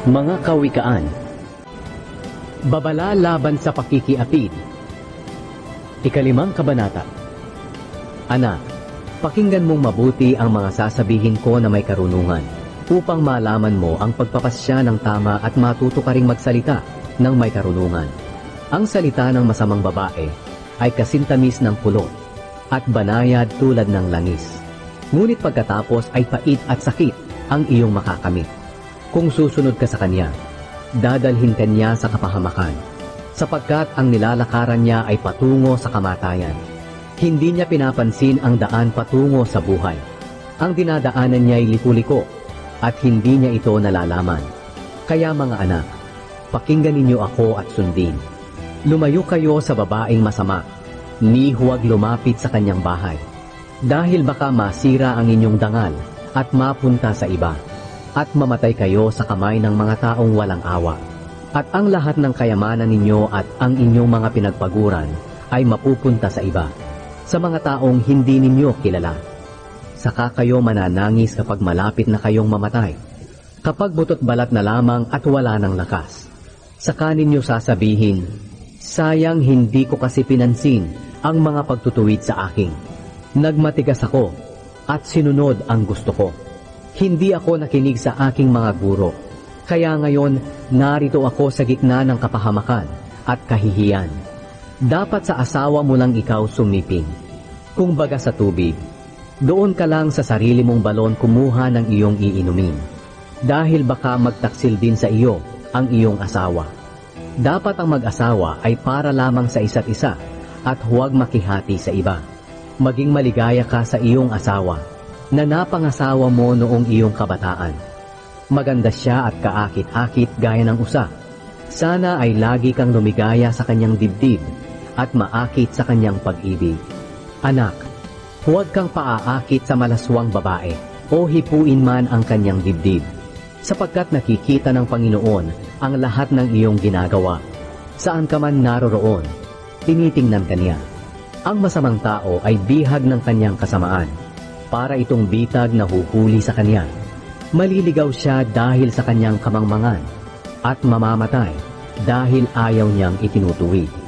Mga kawikaan Babala laban sa pakikiapid Ikalimang kabanata Anak, pakinggan mong mabuti ang mga sasabihin ko na may karunungan upang malaman mo ang pagpapasya ng tama at matuto ka ring magsalita ng may karunungan. Ang salita ng masamang babae ay kasintamis ng pulot at banayad tulad ng langis. Ngunit pagkatapos ay pait at sakit ang iyong makakamit. Kung susunod ka sa kanya, dadalhin ka niya sa kapahamakan, sapagkat ang nilalakaran niya ay patungo sa kamatayan. Hindi niya pinapansin ang daan patungo sa buhay. Ang dinadaanan niya ay liku-liko at hindi niya ito nalalaman. Kaya mga anak, pakinggan ninyo ako at sundin. Lumayo kayo sa babaeng masama, ni huwag lumapit sa kanyang bahay. Dahil baka masira ang inyong dangal at mapunta sa iba, at mamatay kayo sa kamay ng mga taong walang awa. At ang lahat ng kayamanan ninyo at ang inyong mga pinagpaguran ay mapupunta sa iba, sa mga taong hindi ninyo kilala. Saka kayo mananangis kapag malapit na kayong mamatay, kapag butot balat na lamang at wala ng lakas. Saka ninyo sasabihin, Sayang hindi ko kasi pinansin ang mga pagtutuwid sa akin. Nagmatigas ako at sinunod ang gusto ko. Hindi ako nakinig sa aking mga guro. Kaya ngayon, narito ako sa gitna ng kapahamakan at kahihiyan. Dapat sa asawa mo lang ikaw sumiping. Kung baga sa tubig, doon ka lang sa sarili mong balon kumuha ng iyong iinumin. Dahil baka magtaksil din sa iyo ang iyong asawa. Dapat ang mag-asawa ay para lamang sa isa't isa at huwag makihati sa iba. Maging maligaya ka sa iyong asawa na napangasawa mo noong iyong kabataan. Maganda siya at kaakit-akit gaya ng usa. Sana ay lagi kang lumigaya sa kanyang dibdib at maakit sa kanyang pag-ibig. Anak, huwag kang paaakit sa malaswang babae o hipuin man ang kanyang dibdib sapagkat nakikita ng Panginoon ang lahat ng iyong ginagawa. Saan ka man naroroon, tinitingnan ka niya. Ang masamang tao ay bihag ng kanyang kasamaan, para itong bitag na huhuli sa kanya. Maliligaw siya dahil sa kanyang kamangmangan, at mamamatay dahil ayaw niyang itinutuwid.